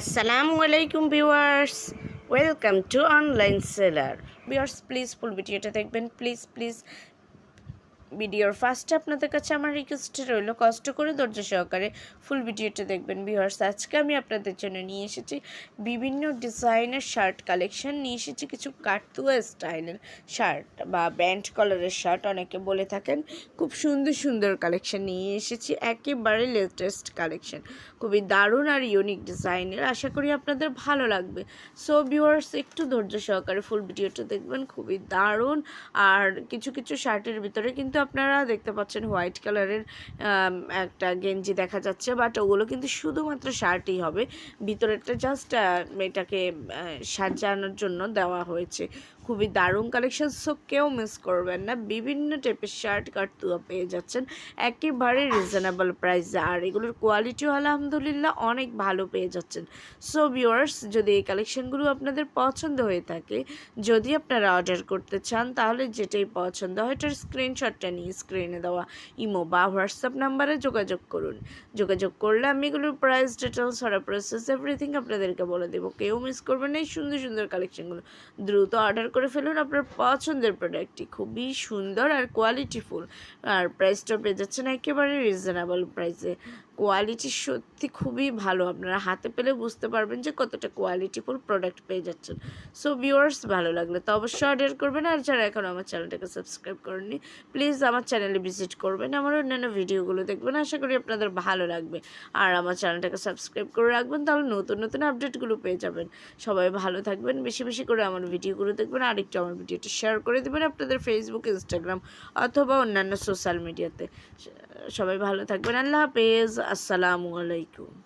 আসসালামু আলাইকুম viewers welcome to online seller viewers please full ভিডিওটা দেখবেন. প্লিজ প্লিজ ভিডিওর ফার্স্টে আপনাদের কাছে আমার রিকোয়েস্ট রইল, কষ্ট করে ধৈর্য সহকারে ফুল ভিডিওটা দেখবেন। ভিউয়ার্স আজকে আমি আপনাদের জন্য নিয়ে এসেছি বিভিন্ন ডিজাইনের শার্ট কালেকশন নিয়ে এসেছি কিছু কাটুয়া স্টাইলের শার্ট বা ব্যান্ড কলারের শার্ট অনেকে বলে থাকেন, খুব সুন্দর সুন্দর কালেকশন নিয়ে এসেছি, একেবারে লেটেস্ট কালেকশন খুবই দারুণ আর ইউনিক ডিজাইনের আশা করি আপনাদের ভালো লাগবে। সো ভিউয়ার্স একটু ধৈর্য সহকারে ফুল ভিডিওটা দেখবেন, খুবই দারুণ। আর কিছু কিছু শার্টের ভিতরে কিন্তু আপনারা দেখতে পাচ্ছেন হোয়াইট কালারের একটা গেঞ্জি দেখা যাচ্ছে, বাট ওগুলো কিন্তু শুধুমাত্র শার্টই হবে। ভিতরেরটা জাস্ট এটাকে সাজানোর জন্য দেওয়া হয়েছে। খুবই দারুণ কালেকশন সো কেউ মিস করবেন না। বিভিন্ন টাইপের শার্ট কাটতুয়া পেয়ে যাচ্ছেন। একেবারে রিজনেবল প্রাইসে আর এগুলোর কোয়ালিটিও আলহামদুলিল্লাহ অনেক ভালো পেয়ে যাচ্ছেন। সো ভিউয়ার্স যদি এই কালেকশনগুলো আপনাদের পছন্দ হয়ে থাকে, যদি আপনারা অর্ডার করতে চান, তাহলে যেটাই পছন্দ হয়, এটার স্ক্রিনশটটা নিয়ে স্ক্রিনে দেওয়া। ইমো বা হোয়াটসঅ্যাপ নাম্বারে যোগাযোগ করুন। যোগাযোগ করলে আমি এগুলোর প্রাইস ডিটেলস আর প্রসেস এভরিথিং আপনাদেরকে বলে দেবো। কেউ মিস করবেন না এই সুন্দর সুন্দর কালেকশনগুলো দ্রুত অর্ডার করে ফেলুন আপনার পছন্দের প্রোডাক্টটি খুবই সুন্দর আর কোয়ালিটিফুল আর প্রাইসটা পেয়ে যাচ্ছেন একেবারে রিজনেবল প্রাইসে কোয়ালিটি সত্যি খুবই ভালো। আপনারা হাতে পেলে বুঝতে পারবেন যে কতটা কোয়ালিটিফুল প্রোডাক্ট পেয়ে যাচ্ছেন। সো ভিউয়ার্স ভালো লাগলে তো অবশ্যই অর্ডার করবেন। আর যারা এখন আমার চ্যানেলটাকে সাবস্ক্রাইব করেননি প্লিজ আমার চ্যানেলে ভিজিট করবেন, আমার অন্যান্য ভিডিওগুলো দেখবেন, আশা করি আপনাদের ভালো লাগবে। আর আমার চ্যানেলটাকে সাবস্ক্রাইব করে রাখবেন, তাহলে নতুন নতুন আপডেটগুলো পেয়ে যাবেন। সবাই ভালো থাকবেন, বেশি বেশি করে আমার ভিডিওগুলো দেখবেন আর একটু আমার ভিডিওটা শেয়ার করে দেবেন আপনাদের ফেসবুক ইনস্টাগ্রাম অথবা অন্যান্য সোশ্যাল মিডিয়াতে সবাই ভালো থাকবেন, আল্লাহ হাফেজ, আসসালামু আলাইকুম।